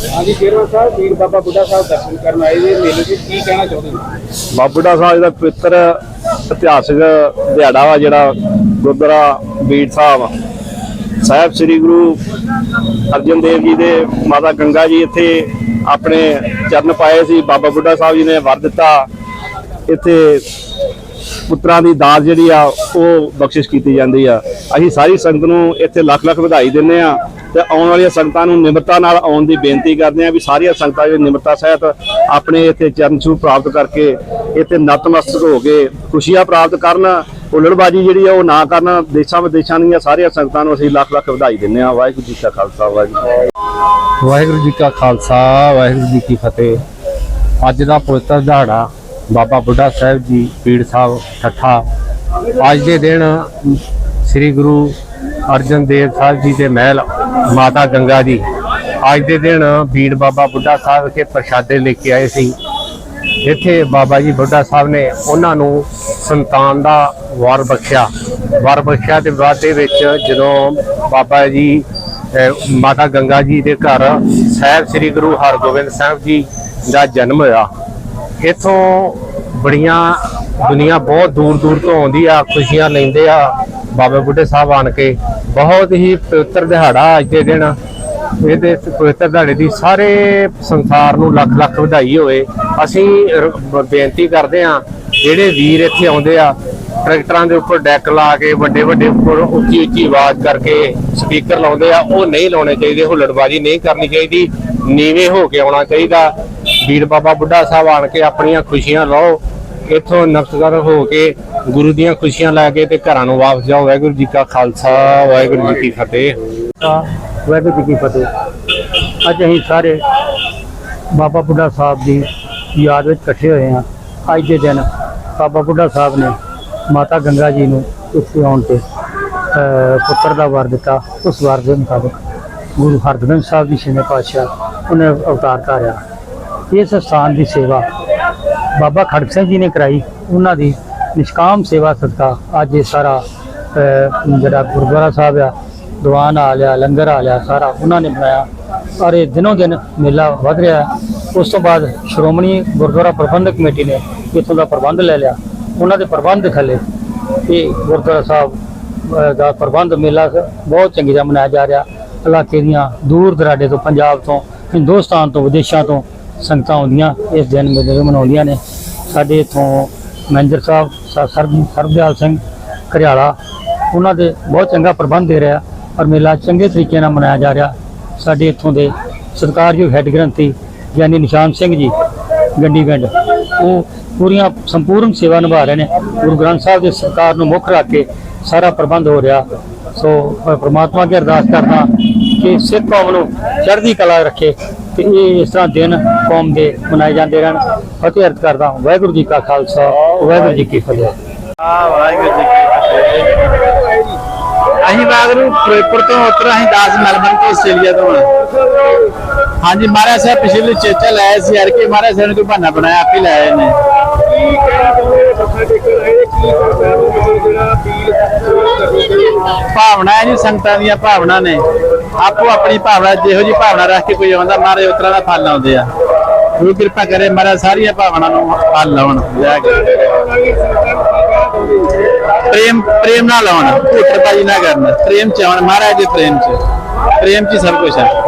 ਹਾਂਜੀ ਸ਼ੇਰਵਾ ਸਾਹਿਬ ਵੀਰ ਬਾਬਾ ਬੁੱਢਾ ਸਾਹਿਬ ਦਰਸ਼ਨ ਕਰਨ ਆਏ ਜੀ ਮੇਲੇ 'ਚ ਕੀ ਕਹਿਣਾ ਚਾਹੁੰਦੇ ਹੋ? ਬਾਬੂੜਾ ਸਾਹਿਬ ਦਾ ਪਵਿੱਤਰ ਇਤਿਹਾਸਕ ਦਿਹਾੜਾ ਵਾ, ਜਿਹੜਾ ਗੁਰਦੁਆਰਾ ਬੀੜ ਸਾਹਿਬ ਸਾਹਿਬ ਸ੍ਰੀ ਗੁਰੂ ਅਰਜਨ ਦੇਵ ਜੀ ਦੇ ਮਾਤਾ ਗੰਗਾ ਜੀ ਇੱਥੇ ਆਪਣੇ ਚਰਨ ਪਾਏ ਸੀ। ਬਾਬਾ ਬੁੱਢਾ ਸਾਹਿਬ ਜੀ ਨੇ ਵਰ ਦਿੱਤਾ। ਇੱਥੇ ਪੁੱਤਰਾਂ ਦੀ ਦਾਤ ਜਿਹੜੀ ਆ, ਉਹ ਬਖਸ਼ਿਸ਼ ਕੀਤੀ ਜਾਂਦੀ ਆ। ਅਸੀਂ ਸਾਰੀ ਸੰਗਤ ਨੂੰ ਇੱਥੇ ਲੱਖ ਲੱਖ ਵਧਾਈ ਦਿੰਦੇ ਆ ਤੇ ਆਉਣ ਵਾਲੀਆਂ ਸੰਗਤਾਂ ਨੂੰ ਨਿਮਰਤਾ ਨਾਲ ਆਉਣ ਦੀ ਬੇਨਤੀ ਕਰਦੇ ਆ ਵੀ ਸਾਰੀਆਂ ਸੰਗਤਾਂ ਜਿਹੜੀ ਨਿਮਰਤਾ ਸਹਿਤ ਆਪਣੇ ਇੱਥੇ ਚਰਨ ਛੂਹ ਪ੍ਰਾਪਤ ਕਰਕੇ ਇੱਥੇ ਨਤਮਸਤਕ ਹੋ ਕੇ ਖੁਸ਼ੀਆਂ ਪ੍ਰਾਪਤ ਕਰਨ, ਹੁੱਲੜਬਾਜੀ ਜਿਹੜੀ ਆ ਉਹ ਨਾ ਕਰਨ, ਦੇਸ਼ਾਂ ਵਿਦੇਸ਼ਾਂ ਦੀਆਂ ਸਾਰੀਆਂ ਸੰਗਤਾਂ ਨੂੰ ਅਸੀਂ ਲੱਖ ਲੱਖ ਵਧਾਈ ਦਿੰਦੇ ਆ। ਵਾਹਿਗੁਰੂ ਜੀ ਕਾ ਖਾਲਸਾ, ਵਾਹਿਗੁਰੂ ਵਾਹਿਗੁਰੂ ਜੀ ਕਾ ਖਾਲਸਾ, ਵਾਹਿਗੁਰੂ ਜੀ ਕੀ ਫਤਿਹ। ਅੱਜ ਦਾ ਪਵਿੱਤਰ ਦਿਹਾੜਾ ਬਾਬਾ ਬੁੱਢਾ ਸਾਹਿਬ ਜੀ ਪੀੜ ਸਾਹਿਬ ਠੱਠਾ। ਅੱਜ ਦੇ ਦਿਨ ਸ੍ਰੀ ਗੁਰੂ ਅਰਜਨ ਦੇਵ ਸਾਹਿਬ ਜੀ ਦੇ ਮਹਿਲ ਮਾਤਾ ਗੰਗਾ ਜੀ। ਅੱਜ ਦੇ ਦਿਨ ਬੀੜ ਬਾਬਾ ਬੁੱਢਾ ਸਾਹਿਬ ਵਿਖੇ ਪ੍ਰਸ਼ਾਦੇ ਲੈ ਕੇ ਆਏ ਸੀ। ਇੱਥੇ ਬਾਬਾ ਜੀ ਬੁੱਢਾ ਸਾਹਿਬ ਨੇ ਉਹਨਾਂ ਨੂੰ ਸੰਤਾਨ ਦਾ ਵਾਰ ਬਖਸ਼ਿਆ। ਵਾਰ ਬਖਸ਼ਿਆ ਦੇ ਬਾਅਦ ਦੇ ਵਿੱਚ ਜਦੋਂ ਬਾਬਾ ਜੀ ਮਾਤਾ ਗੰਗਾ ਜੀ ਦੇ ਘਰ ਸਾਹਿਬ ਸ੍ਰੀ ਗੁਰੂ ਹਰਗੋਬਿੰਦ ਸਾਹਿਬ ਜੀ ਦਾ ਜਨਮ ਹੋਇਆ ਇੱਥੋਂ ਬੜੀਆਂ ਦੁਨੀਆ ਬਹੁਤ ਦੂਰ ਦੂਰ ਤੋਂ ਆਉਂਦੀ ਆ, ਖੁਸ਼ੀਆਂ ਲੈਂਦੇ ਆ। ਬਾਬਾ ਬੁੱਢੇ ਸਾਹਿਬ ਆਣ ਕੇ ਬਹੁਤ ਹੀ ਪਵਿੱਤਰ ਦਿਹਾੜਾ ਅੱਜ ਦੇ ਦਿਨ। ਇਹਦੇ ਪਵਿੱਤਰ ਦਿਹਾੜੇ ਦੀ ਸਾਰੇ ਸੰਸਾਰ ਨੂੰ ਲੱਖ ਲੱਖ ਵਧਾਈ ਹੋਵੇ। ਅਸੀਂ ਬੇਨਤੀ ਕਰਦੇ ਆ, ਜਿਹੜੇ ਵੀਰ ਇੱਥੇ ਆਉਂਦੇ ਆ, ਟਰੈਕਟਰਾਂ ਦੇ ਉੱਪਰ ਡੈਕ ਲਾ ਕੇ, ਵੱਡੇ ਵੱਡੇ ਉੱਪਰ ਉੱਚੀ ਉੱਚੀ ਆਵਾਜ਼ ਕਰਕੇ ਸਪੀਕਰ ਲਾਉਂਦੇ ਆ, ਉਹ ਨਹੀਂ ਲਾਉਣੇ ਚਾਹੀਦੇ, ਹੁੱਲੜਬਾਜ਼ੀ ਨਹੀਂ ਕਰਨੀ ਚਾਹੀਦੀ। ਨੀਵੇਂ ਹੋ ਕੇ ਆਉਣਾ ਚਾਹੀਦਾ। ਵੀਰ ਬਾਬਾ ਬੁੱਢਾ ਸਾਹਿਬ ਆਣ ਕੇ ਆਪਣੀਆਂ ਖੁਸ਼ੀਆਂ ਲਓ, ਇੱਥੋਂ ਨਕਸਗਰ ਹੋ ਕੇ ਗੁਰੂ ਦੀਆਂ ਖੁਸ਼ੀਆਂ ਲੈ ਕੇ ਤੇ ਘਰਾਂ ਨੂੰ ਵਾਪਸ ਜਾਓ। ਵਾਹਿਗੁਰੂ ਜੀ ਕਾ ਖਾਲਸਾ, ਵਾਹਿਗੁਰੂ ਜੀ ਕੀ ਫਤਿਹ। ਵਾਹਿਗੁਰੂ ਜੀ ਕੀ ਫਤਿਹ। ਅੱਜ ਅਸੀਂ ਸਾਰੇ ਬਾਬਾ ਬੁੱਢਾ ਸਾਹਿਬ ਦੀ ਯਾਦ ਵਿੱਚ ਇਕੱਠੇ ਹੋਏ ਹਾਂ। ਅੱਜ ਦੇ ਦਿਨ ਬਾਬਾ ਬੁੱਢਾ ਸਾਹਿਬ ਨੇ ਮਾਤਾ ਗੰਗਾ ਜੀ ਨੂੰ ਉੱਥੇ ਆਉਣ ਤੇ ਪੁੱਤਰ ਦਾ ਵਰ ਦਿੱਤਾ। ਉਸ ਵਰ ਦੇ ਮੁਤਾਬਕ ਗੁਰੂ ਹਰਗੋਬਿੰਦ ਸਾਹਿਬ ਜੀ ਛੇਵੇਂ ਪਾਤਸ਼ਾਹ ਉਹਨੇ ਅਵਤਾਰ ਧਾਰਿਆ। ਇਸ ਸਥਾਨ ਦੀ ਸੇਵਾ ਬਾਬਾ ਖੜਕ ਸਿੰਘ ਜੀ ਨੇ ਕਰਾਈ। ਉਹਨਾਂ ਦੀ ਨਿਸ਼ਕਾਮ ਸੇਵਾ ਸਦਕਾ ਅੱਜ ਇਹ ਸਾਰਾ ਜਿਹੜਾ ਗੁਰਦੁਆਰਾ ਸਾਹਿਬ ਆ, ਦੀਵਾਨ ਆ ਲਿਆ ਲੰਗਰ ਆ ਲਿਆ ਸਾਰਾ ਉਹਨਾਂ ਨੇ ਬਣਾਇਆ। ਔਰ ਇਹ ਦਿਨੋਂ ਦਿਨ ਮੇਲਾ ਵਧ ਰਿਹਾ ਉਸ ਤੋਂ ਬਾਅਦ ਸ਼੍ਰੋਮਣੀ ਗੁਰਦੁਆਰਾ ਪ੍ਰਬੰਧਕ ਕਮੇਟੀ ਨੇ ਇੱਥੋਂ ਦਾ ਪ੍ਰਬੰਧ ਲੈ ਲਿਆ, ਉਹਨਾਂ ਦੇ ਪ੍ਰਬੰਧ ਥੱਲੇ ਇਹ ਗੁਰਦੁਆਰਾ ਸਾਹਿਬ ਦਾ ਪ੍ਰਬੰਧ ਮੇਲਾ ਬਹੁਤ ਚੰਗੀ ਤਰ੍ਹਾਂ ਮਨਾਇਆ ਜਾ ਰਿਹਾ। ਇਲਾਕੇ ਦੀਆਂ ਦੂਰ ਦਰਾਡੇ ਤੋਂ ਪੰਜਾਬ ਤੋਂ, ਹਿੰਦੁਸਤਾਨ ਤੋਂ, ਵਿਦੇਸ਼ਾਂ ਤੋਂ ਸੰਗਤਾਂ ਆਉਂਦੀਆਂ, ਇਸ ਦਿਨ ਮੇਲੇ ਮਨਾਉਂਦੀਆਂ ਨੇ। ਸਾਡੇ ਇਥੋਂ ਮੈਨੇਜਰ ਸਾਹਿਬ, ਸਰ ਸਰਬ- ਸਰਬਦਿਆਲ ਸਿੰਘ ਘਰਿਆਲਾ, ਉਹਨਾਂ ਦੇ ਬਹੁਤ ਚੰਗਾ ਪ੍ਰਬੰਧ ਦੇ ਰਿਹਾ ਔਰ ਮੇਲਾ ਚੰਗੇ ਤਰੀਕੇ ਨਾਲ ਮਨਾਇਆ ਜਾ ਰਿਹਾ। ਸਾਡੇ ਇੱਥੋਂ ਦੇ ਸਤਿਕਾਰਯੋਗ ਹੈੱਡ ਗ੍ਰੰਥੀ ਗਿਆਨੀ ਨਿਸ਼ਾਨ ਸਿੰਘ ਜੀ ਗੰਡੀ ਪਿੰਡ ਉਹ ਪੂਰੀਆਂ ਸੰਪੂਰਨ ਸੇਵਾ ਨਿਭਾ ਰਹੇ ਨੇ। ਗੁਰੂ ਗ੍ਰੰਥ ਸਾਹਿਬ ਦੇ ਸਰਕਾਰ ਨੂੰ ਮੁੱਖ ਰੱਖ ਕੇ ਸਾਰਾ ਪ੍ਰਬੰਧ ਹੋ ਰਿਹਾ। ਸੋ ਮੈਂ ਪ੍ਰਮਾਤਮਾ ਅੱਗੇ ਅਰਦਾਸ ਕਰਦਾ ਕਿ ਸਿੱਖ ਕੌਮ ਨੂੰ ਚੜ੍ਹਦੀ ਕਲਾ ਰੱਖੇ। ਤੇ ਇਹ ਇਸ ਤਰ੍ਹਾਂ ਦਿਨ ਕੌਮ ਦੇ ਮਨਾਏ ਜਾਂਦੇ ਰਹਿਣ। ਫਤਿਹ ਅਰਜ਼ ਕਰਦਾ ਹਾਂ, ਵਾਹਿਗੁਰੂ ਜੀ ਕਾ ਖਾਲਸਾ, ਵਾਹਿਗੁਰੂ ਜੀ ਕੀ ਫਤਿਹ। ਵਾਹਿਗੁਰੂ ਜੀ ਕੀ ਫਤਿਹ। ਅਸੀਂ ਵਾਗਰੂ ਫਿਰੋਜ਼ਪੁਰ ਤੋਂ ਉਤਰ, ਅਸੀਂ 10 ਮੈਲਬਨ ਤੋਂ ਆਸਟ੍ਰੇਲੀਆ ਤੋਂ ਹਾਂਜੀ, ਮਹਾਰਾਜ ਸਾਹਿਬ ਪਿਛਲੇ ਚੇਚਾ ਲਾਇਆ ਸੀ ਯਾਰ ਕਿ ਮਹਾਰਾਜ ਸਾਹਿਬ ਨੇ ਕੋਈ ਬਹਾਨਾ ਬਣਾਇਆ, ਆਪ ਹੀ ਲਾਏ ਨੇ ਕੀ ਕਹਿਣਾ ਮੱਥਾ ਟੇਕਣ ਆਏ ਕੀ ਕਰਦਾ ਜਿਹੜਾ ਅਪੀਲ ਭਾਵਨਾ ਹੈ ਜੀ ਸੰਗਤਾਂ ਦੀਆਂ, ਭਾਵਨਾ ਨੇ। ਆਪੋ ਆਪਣੀ ਭਾਵਨਾ, ਜਿਹੋ ਜੀ ਭਾਵਨਾ ਰੱਖ ਕੇ ਕੋਈ ਆਉਂਦਾ ਮਹਾਰਾਜ ਉਤਰਾ ਦਾ ਫਲ ਆਉਂਦੇ ਆ। ਗੁਰੂ ਕਿਰਪਾ ਕਰੇ ਮਹਾਰਾਜ ਸਾਰੀਆਂ ਭਾਵਨਾ ਨੂੰ ਫਲ ਲਾਉਣ ਜੈ ਕੇ। ਪ੍ਰੇਮ ਪ੍ਰੇਮ ਨਾਲ ਲਾਉਣ, ਝੂਠ ਬਾਜੀ ਨਾ ਕਰਨ। ਪ੍ਰੇਮ ਚ ਆਉਣ, ਮਹਾਰਾਜ ਦੇ ਪ੍ਰੇਮ ਚ। ਪ੍ਰੇਮ ਚ ਸਭ ਕੁਝ ਹੈ।